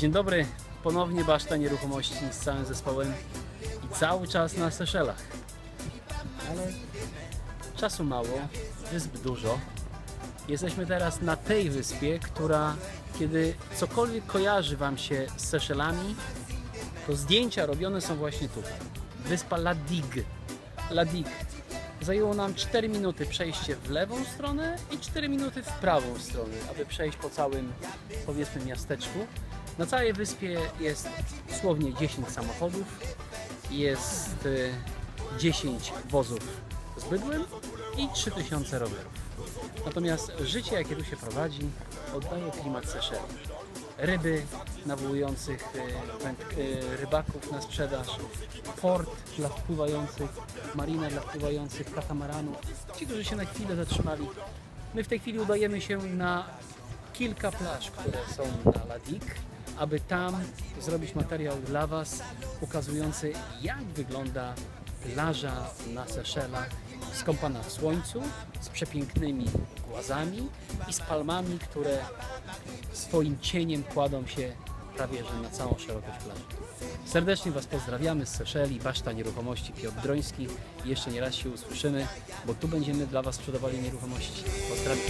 Dzień dobry, ponownie Baszta Nieruchomości z całym zespołem i cały czas na Seszelach. Ale czasu mało, wysp dużo. Jesteśmy teraz na tej wyspie, która kiedy cokolwiek kojarzy Wam się z Seszelami, to zdjęcia robione są właśnie tutaj. Wyspa La Digue. La Digue. Zajęło nam 4 minuty przejście w lewą stronę i 4 minuty w prawą stronę, aby przejść po całym, powiedzmy, miasteczku. Na całej wyspie jest dosłownie 10 samochodów, jest y, 10 wozów z bydłem i 3000 rowerów. Natomiast życie, jakie tu się prowadzi, oddaje klimat Seszeli. Ryby nawołujących y, y, rybaków na sprzedaż, port dla wpływających, marina dla wpływających katamaranów, ci, którzy się na chwilę zatrzymali. My w tej chwili udajemy się na kilka plaż, które są na Ladik, aby tam zrobić materiał dla Was ukazujący, jak wygląda plaża na Seszelach, skąpana w słońcu, z przepięknymi głazami i z palmami, które swoim cieniem kładą się prawie że na całą szerokość plaży. Serdecznie Was pozdrawiamy z Seszeli, Baszta Nieruchomości Piotr Droński. Jeszcze nie raz się usłyszymy, bo tu będziemy dla Was sprzedawali nieruchomości. Pozdrawiam.